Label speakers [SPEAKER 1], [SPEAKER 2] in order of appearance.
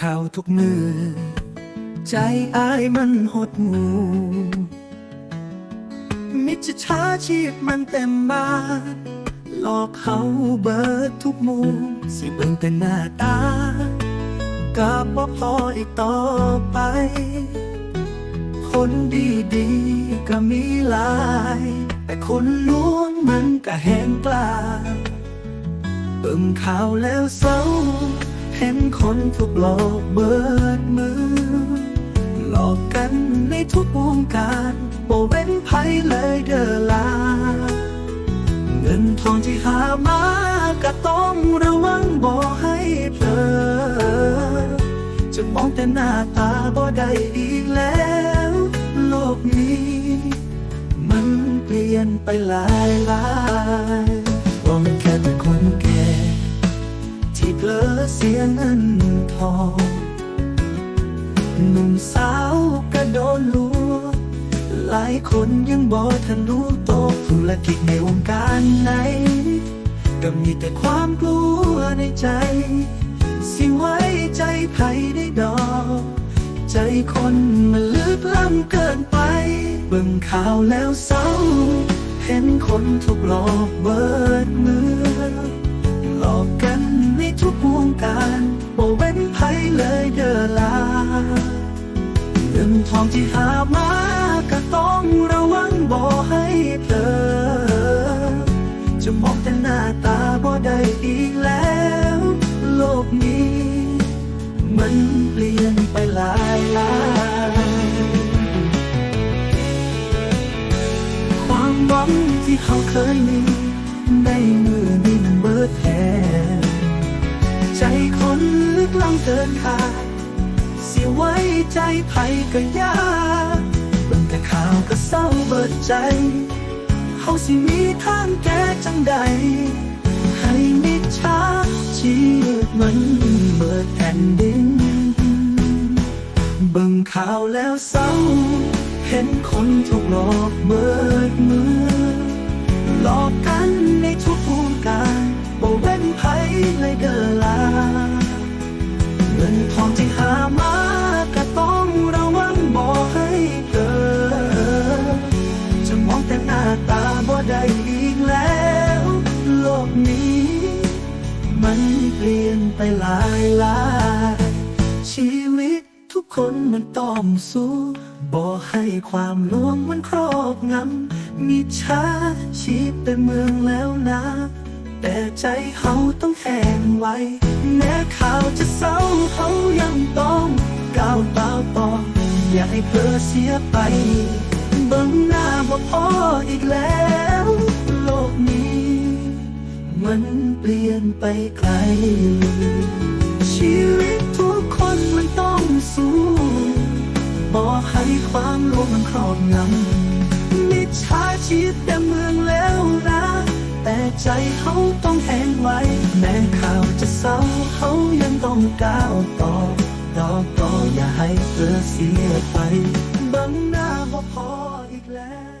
[SPEAKER 1] ข่าวทุกมือ ใจอายมันหดหูมิจฉาชีพมันเต็มบ้านหลอกเขาเบิดทุกมุมสิเบิ่งแต่หน้าตาก็บ่พออีกต่อไป คนดีๆก็มีหลาย แต่คนล้วงมันก็แหงกล้าเบิ่งข่าวแล้วเศร้า เห็นคนถูกหลอกเบิดมือ หลอกกันในทุกวงการโบเว้นภัยเลยเดอลา เงินทองที่หามาก็ต้องระวังบ่ให้เผลอ จะมองแต่หน้าตาบ่ได้อีกแล้ว โลกนี้ มันเปลี่ยนไปหลายหลาย หนุ่มสาวก็โดนลวงหลายคนยังบ่ทันรู้โตวธุรกิจในวงการไหน ก็มีแต่ความกลัวในใจ สิไว้ใจใครได้ดอก ใจคนมันลึกล้ำเกินไป เบิ่งข่าวแล้วเศร้า เห็นคนถูกหลอกเบิดมือ หลอกกันในทุกวงการบ่เว้น เงินทองที่หามาก็ต้องระวังบ่ให้เผลอจะมองแต่หน้าตาบ่ได้อีกแล้ว โลกนี้ มันเปลี่ยนไปหลายหลายความหวังที่เขาเคยมีในมือนี้มันเบิดแทนใจคนลึกล้ำเกินคาด ไว้ใจไผก็ยากเบิ่งแต่ข่าวก็เศร้าเบิดใจ เขาสิมีทางแก้จังใด ให้มิจฉาชีพมันเบิดแผ่นดิน เบิ่งข่าวแล้วเศร้า เห็นคนถูกหลอกเบิดมือ หลอกกันในทุกวงการบ่เว้นภัยเลยเด้อลาเงินทองที่หามา มันเปลี่ยนไปหลายหลายชีวิตทุกคนมันต้องสู้บ่ให้ความลวงมันครอบงำมีชาชีพแต่เมืองแล้วนะ แต่ใจเขาต้องแห้งไว้ แม้ข่าวจะเศร้าเขายังต้องก้าวตาวต่ออย่าให้เพ้อเสียไปเบิ่งหน้าบ่พออีกแล้ว มันเปลี่ยนไปไกล ชีวิตทุกคนมันต้องสู้บอกให้ความโลภมันครอบงำมิจฉาชีพแต่เมืองแล้วนะแต่ใจเขาต้องแห้งไว้ แม้ข่าวจะเศร้าเขายังต้องก้าวต่อดอกต่ออย่าให้เธอเสียไป บังหน้าบ่พออีกแล้ว